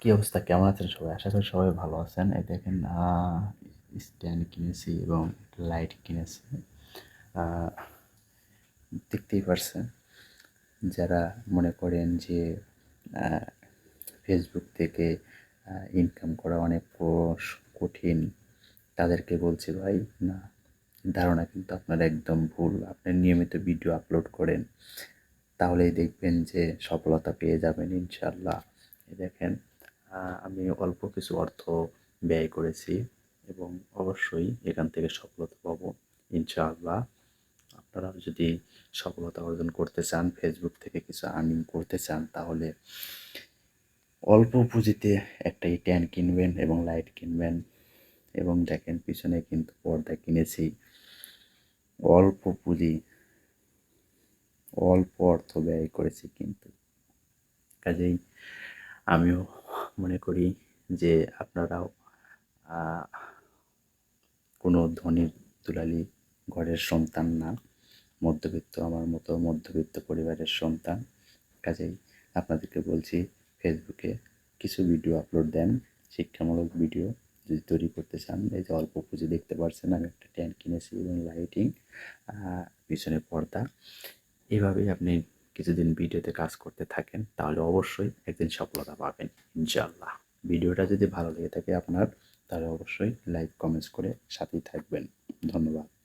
কী অবস্থা? কেমন আছেন সবাই? আশা করি সবাই ভালো আছেন। এই দেখেন স্ট্যান্ড কিনেছি এবং লাইট কিনেছি। দেখতেই পারছেন, যারা মনে করেন যে ফেসবুক থেকে ইনকাম করা অনেক কঠিন, তাদেরকে বলছি, ভাই, না, ধারণা কিন্তু আপনার একদম ভুল। আপনি নিয়মিত ভিডিও আপলোড করেন, তাহলেই দেখবেন যে সফলতা পেয়ে যাবেন ইনশাল্লাহ দেখেন আমি অল্প কিছু অর্থ ব্যয় করেছি এবং অবশ্যই এখান থেকে সফলতা পাবো, ইনশাআল্লাহ। আপনারা যদি সফলতা অর্জন করতে চান ফেসবুক থেকে কিছু আর্নিং করতে চান, তাহলে অল্প পুঁজিতে একটা ট্যান কিনবেন এবং লাইট কিনবেন। এবং দেখেন, পিছনে কিন্তু পর্দা কিনেছি। অল্প পুঁজি, অল্প অর্থ ব্যয় করেছি কিন্তু। কাজেই আমিও মনে করি যে আপনারাও কোনো ধনী দুলালি ঘরের সন্তান না, মধ্যবিত্ত, আমার মতো মধ্যবিত্ত পরিবারের সন্তান। কাজেই আপনাদেরকে বলছি, ফেসবুকে কিছু ভিডিও আপলোড দেন, শিক্ষামূলক ভিডিও যদি তৈরি করতে চান, এই যে অল্প পুঁজি দেখতে পারছেন, আমি একটা ট্যান কিনেছি এবং লাইটিং পিছনে পর্দা। এভাবেই আপনি কিছুদিন ভিডিওতে কাজ করতে থাকেন, তাহলে অবশ্যই একদিন সফলতা পাবেন ইনশাল্লাহ ভিডিওটা যদি ভালো লেগে থাকে আপনার, তাহলে অবশ্যই লাইক কমেন্টস করে সাথেই থাকবেন। ধন্যবাদ।